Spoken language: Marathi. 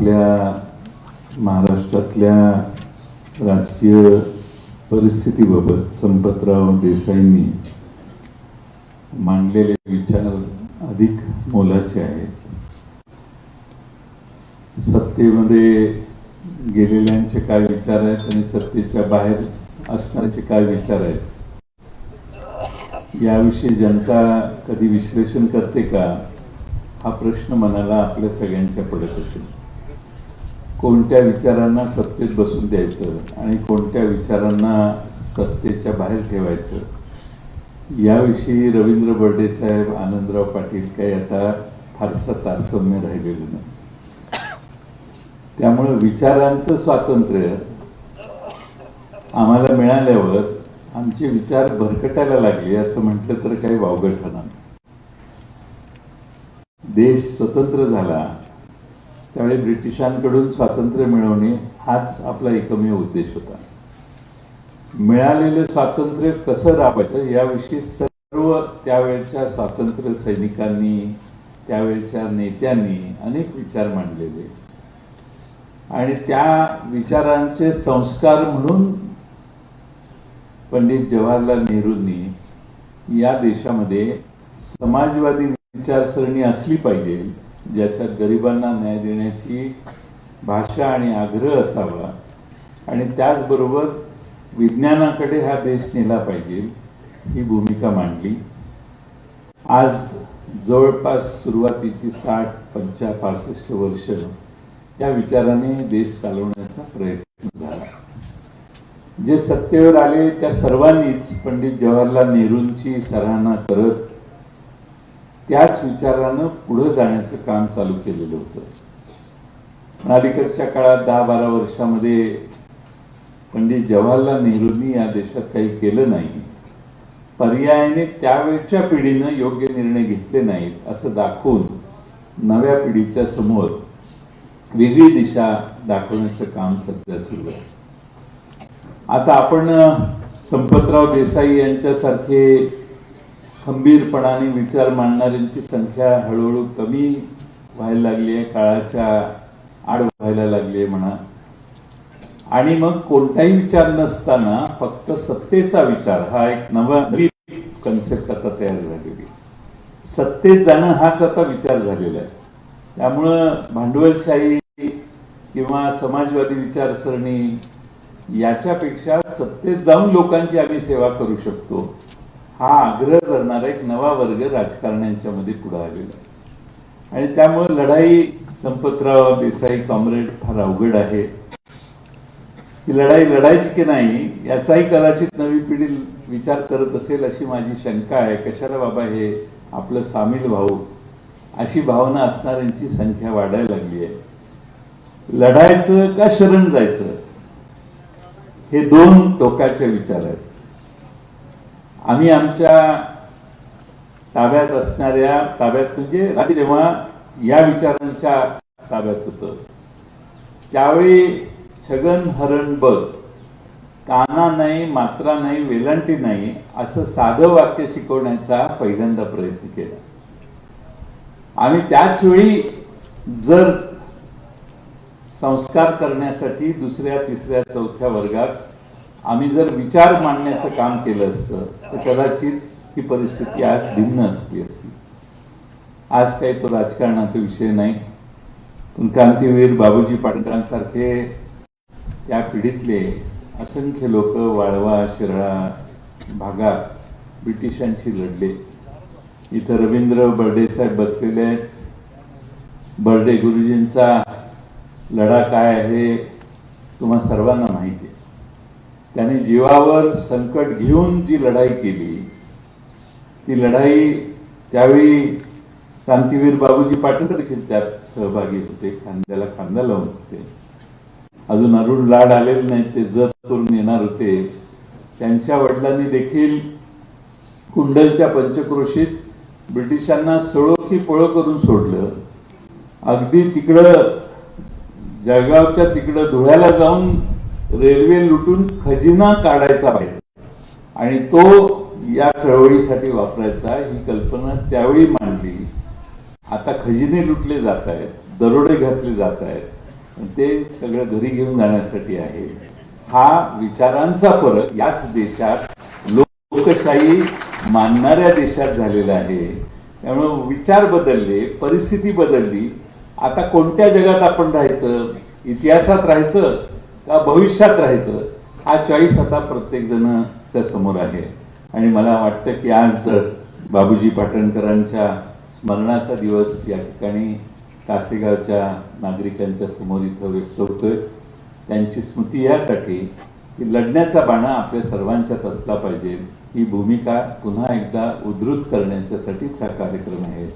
आपल्या महाराष्ट्रातल्या राजकीय परिस्थितीबाबत संपतराव देसाईंनी मांडलेले विचार अधिक मोलाचे आहेत. सत्तेमध्ये गेलेल्यांचे काय विचार आहेत आणि सत्तेच्या बाहेर असणारचे काय विचार आहेत? याविषयी जनता कधी विश्लेषण करते का? हा प्रश्न मनाला आपल्या सगळ्यांच्या पडत असेल. कोणत्या विचारांना सत्तेत बसून द्यायचं आणि कोणत्या विचारांना सत्तेच्या बाहेर ठेवायचं? याविषयी रवींद्र बर्डेसाहेब आनंदराव पाटील काही आता फारसं तारतम्य राहिलेलं नाही. त्यामुळं विचारांचं स्वातंत्र्य आम्हाला मिळाल्यावर आमचे विचार भरकटायला लागले असं म्हटलं तर काही वावगं ठरणार देश स्वतंत्र झाला त्यावेळी ब्रिटिशांकडून स्वातंत्र्य मिळवणे हाच आपला एकमेव उद्देश होता. मिळालेलं स्वातंत्र्य कसं राबायचं याविषयी सर्व त्यावेळच्या स्वातंत्र्य सैनिकांनी त्यावेळच्या नेत्यांनी अनेक विचार मांडलेले. आणि त्या विचारांचे संस्कार म्हणून पंडित जवाहरलाल नेहरूंनी या देशामध्ये समाजवादी विचारसरणी असली पाहिजे ज्याच्यात गरिबांना न्याय देण्याची भाषा आणि आग्रह असावा. आणि त्याचबरोबर विज्ञानाकडे हा देश नेला पाहिजे ही भूमिका मांडली. आज जवळपास सुरुवातीची साठ पंचा पासष्ट वर्ष या विचाराने देश चालवण्याचा प्रयत्न झाला. जे सत्तेवर आले त्या सर्वांनीच पंडित जवाहरलाल नेहरूंची सराहना करत त्याच विचारानं पुढं जाण्याचं काम चालू केलेलं होतं. पण अलीकडच्या काळात दहा बारा वर्षामध्ये पंडित जवाहरलाल नेहरूंनी या देशात काही केलं नाही. पर्यायाने त्यावेळच्या पिढीनं योग्य निर्णय घेतले नाहीत असं दाखवून नव्या पिढीच्या समोर वेगळी दिशा दाखवण्याचं काम सध्या सुरू आहे. आता आपण संपतराव देसाई यांच्यासारखे खंबीरपणाने विचार मांडणाऱ्यांची संख्या हळूहळू कमी व्हायला लागली आहे. काळाच्या आड व्हायला लागली आहे म्हणा. आणि मग कोणताही विचार नसताना फक्त सत्तेचा विचार. हा एक नवा नवी कन्सेप्ट आता तयार झालेली सत्तेत जाणं हाच आता विचार झालेला आहे. त्यामुळं भांडवलशाही किंवा समाजवादी विचारसरणी याच्यापेक्षा सत्तेत जाऊन लोकांची आम्ही सेवा करू शकतो. हा आग्रह करणारा एक नवा वर्ग राजकारण्यांच्या मध्ये पुढे आलेला आहे. आणि त्यामुळे लढाई संपतराव देसाई कॉम्रेड फार अवघड आहे. ही लढाई लढायची की नाही याचाही कदाचित नवी पिढी विचार करत असेल अशी माझी शंका आहे. कशाला बाबा हे आपलं सामील भाऊ? अशी भावना असणाऱ्यांची संख्या वाढायला लागली आहे. लढायचं का शरण जायचं? हे दोन टोकाचे विचार आहेत. आम्ही आमच्या ताब्यात असणाऱ्या ताब्यात म्हणजे राज्य जेव्हा या विचारांच्या ताब्यात होतं त्यावेळी छगन हरण बघ काना नाही मात्रा नाही वेलांटी नाही असं साधं वाक्य शिकवण्याचा पहिल्यांदा प्रयत्न केला. आम्ही त्याच वेळी जर संस्कार करण्यासाठी दुसऱ्या तिसऱ्या चौथ्या वर्गात आम्ही जर विचार मांडण्याचं काम केलं असतं तर कदाचित ही परिस्थिती आज भिन्न असली असती. आज काही तो राजकारणाचा विषय नाही. पण क्रांतीवीर बाबूजी पाटकरांसारखे त्या पिढीतले असंख्य लोक वाळवा शिराळा भागात ब्रिटिशांशी लढले. इथं रवींद्र बर्डे साहेब बसलेले आहेत. बर्डे गुरुजींचा लढा काय आहे तुम्हा सर्वांना त्याने जीवावर संकट घेऊन जी लढाई केली ती लढाई त्यावेळी क्रांतीवीर बाबूजी पाटील देखील त्यात सहभागी होते खांद्याला खांदा लावून होते. अजून अरुण लाड आलेले नाहीत ते जत करून येणार होते. त्यांच्या वडिलांनी देखील कुंडलच्या पंचक्रोशीत ब्रिटिशांना सळो की पळो करून सोडलं. अगदी तिकडं जळगावच्या तिकडं धुळ्याला जाऊन रेल्वे लुटून खजिना काढायचा पाहिजे आणि तो या चळवळीसाठी वापरायचा ही कल्पना त्यावेळी मांडली. आता खजिने लुटले जात आहेत दरोडे घातले जात आहेत. ते सगळं घरी घेऊन जाण्यासाठी आहे. हा विचारांचा फरक याच देशात लोकशाही मानणाऱ्या देशात झालेला आहे. त्यामुळे विचार बदलले परिस्थिती बदलली. आता कोणत्या जगात आपण राहायचं? इतिहासात राहायचं? का भविष्यात राहायचं? हा चॉईस आता प्रत्येक जणच्या समोर आहे. आणि मला वाटतं की आज बाबूजी पाटणकरांच्या स्मरणाचा दिवस या ठिकाणी कासेगावच्या नागरिकांच्या समोर इथं व्यक्त होतोय. त्यांची स्मृती यासाठी की लढण्याचा बाणा आपल्या सर्वांच्यात असला पाहिजे. ही भूमिका पुन्हा एकदा उद्धृत करण्याच्यासाठीच हा कार्यक्रम आहे.